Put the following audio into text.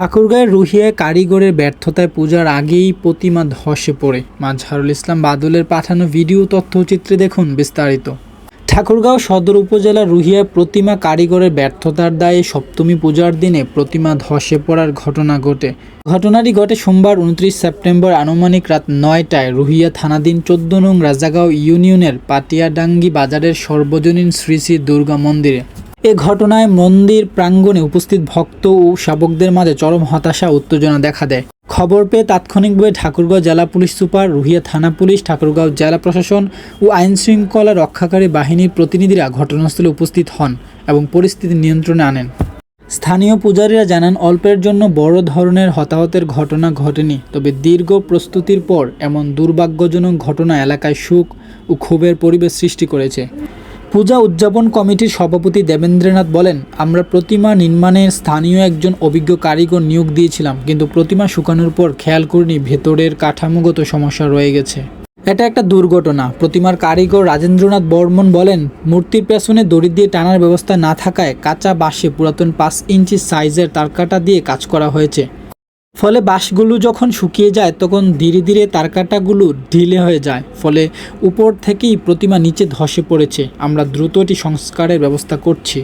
ঠাকুরগাঁয়ের রুহিয়ায় কারিগরের ব্যর্থতায় পূজার আগেই প্রতিমা ধসে পড়ে। মাঝহারুল ইসলাম বাদলের পাঠানো ভিডিও তথ্যচিত্রে দেখুন বিস্তারিত। ঠাকুরগাঁও সদর উপজেলার রুহিয়ায় প্রতিমা কারিগরের ব্যর্থতার দায়ে সপ্তমী পূজার দিনে প্রতিমা ধসে পড়ার ঘটনা ঘটে। ঘটনাটি ঘটে সোমবার উনত্রিশ সেপ্টেম্বর আনুমানিক রাত নয়টায় রুহিয়া থানাধীন চোদ্দ নং রাজাগাঁও ইউনিয়নের পাটিয়াডাঙ্গি বাজারের সর্বজনীন শ্রী শ্রী দুর্গা মন্দিরে। এ ঘটনায় মন্দির প্রাঙ্গণে উপস্থিত ভক্ত ও শাবকদের মাঝে চরম হতাশা উত্তেজনা দেখা দেয়। খবর পেয়ে তাৎক্ষণিকভাবে ঠাকুরগাঁও জেলা পুলিশ সুপার, রুহিয়া থানা পুলিশ, ঠাকুরগাঁও জেলা প্রশাসন ও আইন শৃঙ্খলা রক্ষাকারী বাহিনীর প্রতিনিধিরা ঘটনাস্থলে উপস্থিত হন এবং পরিস্থিতি নিয়ন্ত্রণে আনেন। স্থানীয় পূজারীরা জানান, অল্পের জন্য বড় ধরনের হতাহতের ঘটনা ঘটেনি, তবে দীর্ঘ প্রস্তুতির পর এমন দুর্ভাগ্যজনক ঘটনা এলাকায় সুখ ও ক্ষোভের পরিবেশ সৃষ্টি করেছে। পূজা উদযাপন কমিটির সভাপতি দেবেন্দ্রনাথ বলেন, আমরা প্রতিমা নির্মাণে স্থানীয় একজন অভিজ্ঞ কারিগর নিয়োগ দিয়েছিলাম, কিন্তু প্রতিমা শুকানোর পর খেয়াল করিনি, ভেতরের কাঠামোগত সমস্যা রয়ে গেছে। এটা একটা দুর্ঘটনা। প্রতিমার কারিগর রাজেন্দ্রনাথ বর্মন বলেন, মূর্তির পেছনে দড়ি দিয়ে টানার ব্যবস্থা না থাকায় কাঁচা বাঁশে পুরাতন পাঁচ ইঞ্চি সাইজের তারকাটা দিয়ে কাজ করা হয়েছে। ফলে বাঁশগুলো যখন শুকিয়ে যায়, তখন ধীরে ধীরে তারকাটাগুলো ঢিলে হয়ে যায়। ফলে উপর থেকেই প্রতিমা নিচে ধসে পড়েছে। আমরা দ্রুত এটি সংস্কারের ব্যবস্থা করছি।